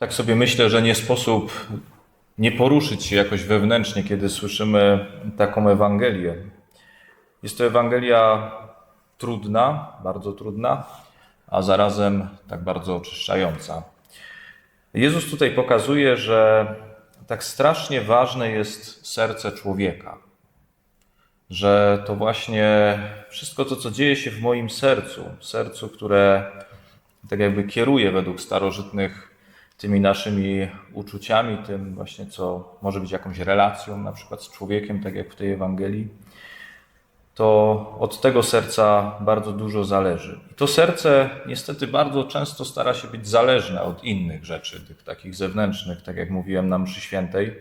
Tak sobie myślę, że nie sposób nie poruszyć się jakoś wewnętrznie, kiedy słyszymy taką Ewangelię. Jest to Ewangelia trudna, bardzo trudna, a zarazem tak bardzo oczyszczająca. Jezus tutaj pokazuje, że tak strasznie ważne jest serce człowieka. Że to właśnie wszystko to, co dzieje się w moim sercu, sercu, które tak jakby kieruje według starożytnych tymi naszymi uczuciami, tym właśnie, co może być jakąś relacją, na przykład z człowiekiem, tak jak w tej Ewangelii, to od tego serca bardzo dużo zależy. I to serce niestety bardzo często stara się być zależne od innych rzeczy, tych takich zewnętrznych, tak jak mówiłem na mszy świętej,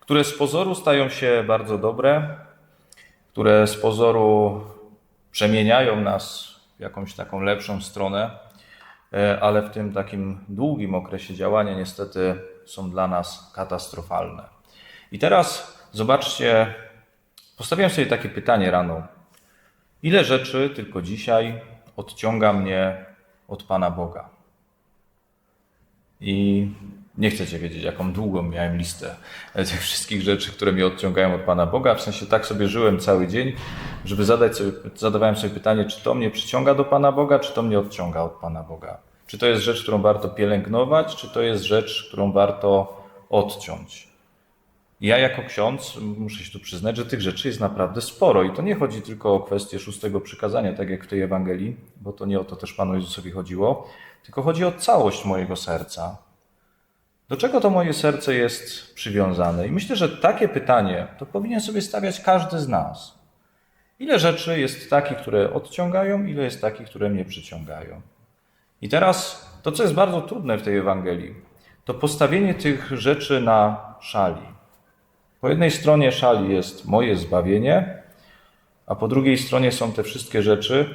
które z pozoru stają się bardzo dobre, które z pozoru przemieniają nas w jakąś taką lepszą stronę, ale w tym takim długim okresie działania niestety są dla nas katastrofalne. I teraz zobaczcie, postawiłem sobie takie pytanie rano. Ile rzeczy tylko dzisiaj odciąga mnie od Pana Boga? I nie chcecie wiedzieć, jaką długą miałem listę tych wszystkich rzeczy, które mnie odciągają od Pana Boga. W sensie tak sobie żyłem cały dzień, żeby zadać sobie, zadawałem sobie pytanie, czy to mnie przyciąga do Pana Boga, czy to mnie odciąga od Pana Boga. Czy to jest rzecz, którą warto pielęgnować, czy to jest rzecz, którą warto odciąć. Ja jako ksiądz muszę się tu przyznać, że tych rzeczy jest naprawdę sporo i to nie chodzi tylko o kwestię szóstego przykazania, tak jak w tej Ewangelii, bo to nie o to też Panu Jezusowi chodziło, tylko chodzi o całość mojego serca. Do czego to moje serce jest przywiązane? I myślę, że takie pytanie to powinien sobie stawiać każdy z nas. Ile rzeczy jest takich, które odciągają, ile jest takich, które mnie przyciągają? I teraz to, co jest bardzo trudne w tej Ewangelii, to postawienie tych rzeczy na szali. Po jednej stronie szali jest moje zbawienie, a po drugiej stronie są te wszystkie rzeczy,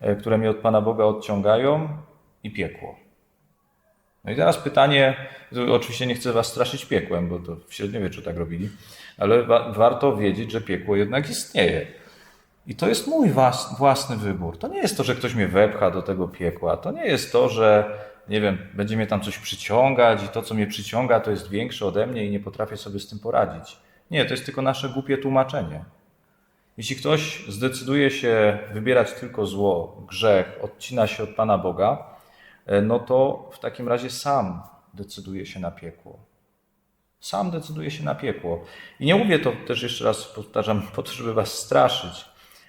e, które mnie od Pana Boga odciągają i piekło. No i teraz pytanie, oczywiście nie chcę Was straszyć piekłem, bo to w średniowieczu tak robili, ale wa warto wiedzieć, że piekło jednak istnieje. I to jest mój własny wybór. To nie jest to, że ktoś mnie wepcha do tego piekła. To nie jest to, że nie wiem, będzie mnie tam coś przyciągać i to, co mnie przyciąga, to jest większe ode mnie i nie potrafię sobie z tym poradzić. Nie, to jest tylko nasze głupie tłumaczenie. Jeśli ktoś zdecyduje się wybierać tylko zło, grzech, odcina się od Pana Boga, no to w takim razie sam decyduje się na piekło. Sam decyduje się na piekło. I nie mówię to też jeszcze raz, powtarzam, po to, żeby Was straszyć,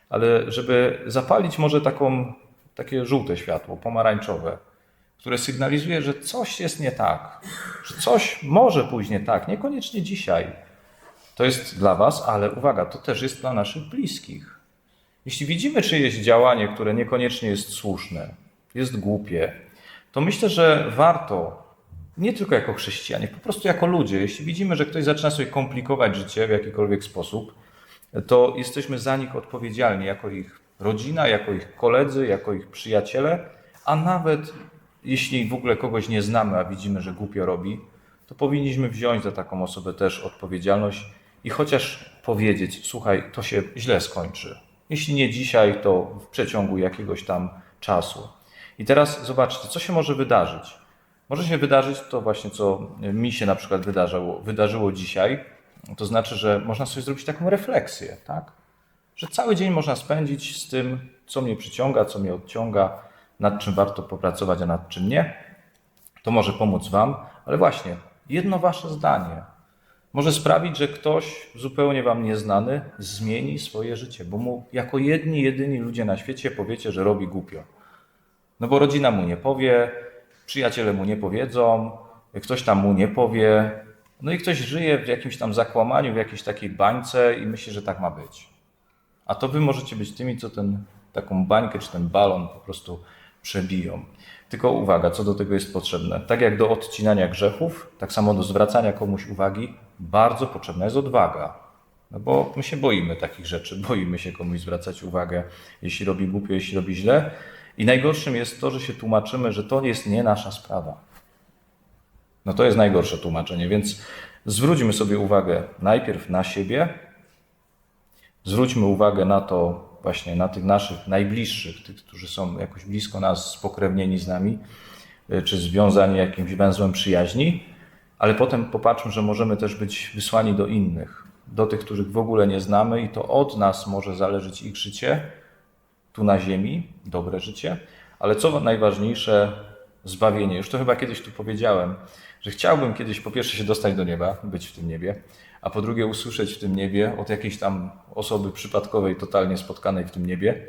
ale żeby zapalić może taką, takie żółte światło, pomarańczowe które sygnalizuje, że coś jest nie tak, że coś może pójść nie tak, niekoniecznie dzisiaj. To jest dla Was, ale uwaga, to też jest dla naszych bliskich. Jeśli widzimy czyjeś działanie, które niekoniecznie jest słuszne, jest głupie, to myślę, że warto, nie tylko jako chrześcijanie, po prostu jako ludzie, jeśli widzimy, że ktoś zaczyna sobie komplikować życie w jakikolwiek sposób, to jesteśmy za nich odpowiedzialni, jako ich rodzina, jako ich koledzy, jako ich przyjaciele, a nawet jeśli w ogóle kogoś nie znamy, a widzimy, że głupio robi, to powinniśmy wziąć za taką osobę też odpowiedzialność i chociaż powiedzieć: Słuchaj, to się źle skończy. Jeśli nie dzisiaj, to w przeciągu jakiegoś tam czasu. I teraz zobaczcie, co się może wydarzyć. Może się wydarzyć to właśnie, co mi się na przykład wydarzyło, wydarzyło dzisiaj. To znaczy, że można sobie zrobić taką refleksję, tak? Że cały dzień można spędzić z tym, co mnie przyciąga, co mnie odciąga, nad czym warto popracować, a nad czym nie. To może pomóc Wam, ale właśnie jedno Wasze zdanie może sprawić, że ktoś zupełnie Wam nieznany zmieni swoje życie, bo mu jako jedni, jedyni ludzie na świecie powiecie, że robi głupio. No bo rodzina mu nie powie, przyjaciele mu nie powiedzą, ktoś tam mu nie powie, no i ktoś żyje w jakimś tam zakłamaniu, w jakiejś takiej bańce i myśli, że tak ma być. A to wy możecie być tymi, co ten, taką bańkę czy ten balon po prostu przebiją. Tylko uwaga, co do tego jest potrzebne. Tak jak do odcinania grzechów, tak samo do zwracania komuś uwagi, bardzo potrzebna jest odwaga. No bo my się boimy takich rzeczy, boimy się komuś zwracać uwagę, jeśli robi głupio, jeśli robi źle. I najgorszym jest to, że się tłumaczymy, że to jest nie nasza sprawa. No to jest najgorsze tłumaczenie, więc zwróćmy sobie uwagę najpierw na siebie, zwróćmy uwagę na to, właśnie na tych naszych najbliższych, tych, którzy są jakoś blisko nas, spokrewnieni z nami, y, czy związani jakimś węzłem przyjaźni, ale potem popatrzmy, że możemy też być wysłani do innych, do tych, których w ogóle nie znamy, i to od nas może zależeć ich życie tu na ziemi, dobre życie, ale co najważniejsze, zbawienie. Już to chyba kiedyś tu powiedziałem, że chciałbym kiedyś po pierwsze się dostać do nieba, być w tym niebie, a po drugie usłyszeć w tym niebie od jakiejś tam osoby przypadkowej, totalnie spotkanej w tym niebie,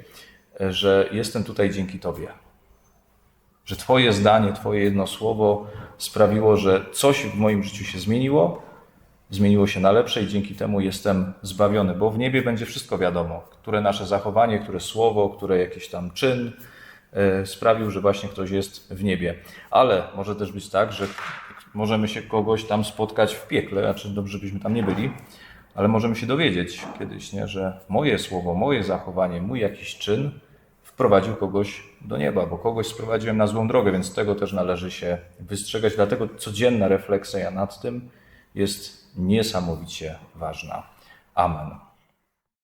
że jestem tutaj dzięki Tobie. Że Twoje zdanie, Twoje jedno słowo sprawiło, że coś w moim życiu się zmieniło, zmieniło się na lepsze i dzięki temu jestem zbawiony, bo w niebie będzie wszystko wiadomo, które nasze zachowanie, które słowo, które jakiś tam czyn e, sprawił, że właśnie ktoś jest w niebie. Ale może też być tak, że możemy się kogoś tam spotkać w piekle, znaczy dobrze, żebyśmy tam nie byli, ale możemy się dowiedzieć kiedyś, nie, że moje słowo, moje zachowanie, mój jakiś czyn wprowadził kogoś do nieba, bo kogoś sprowadziłem na złą drogę, więc tego też należy się wystrzegać. Dlatego codzienna refleksja nad tym jest niesamowicie ważna. Amen.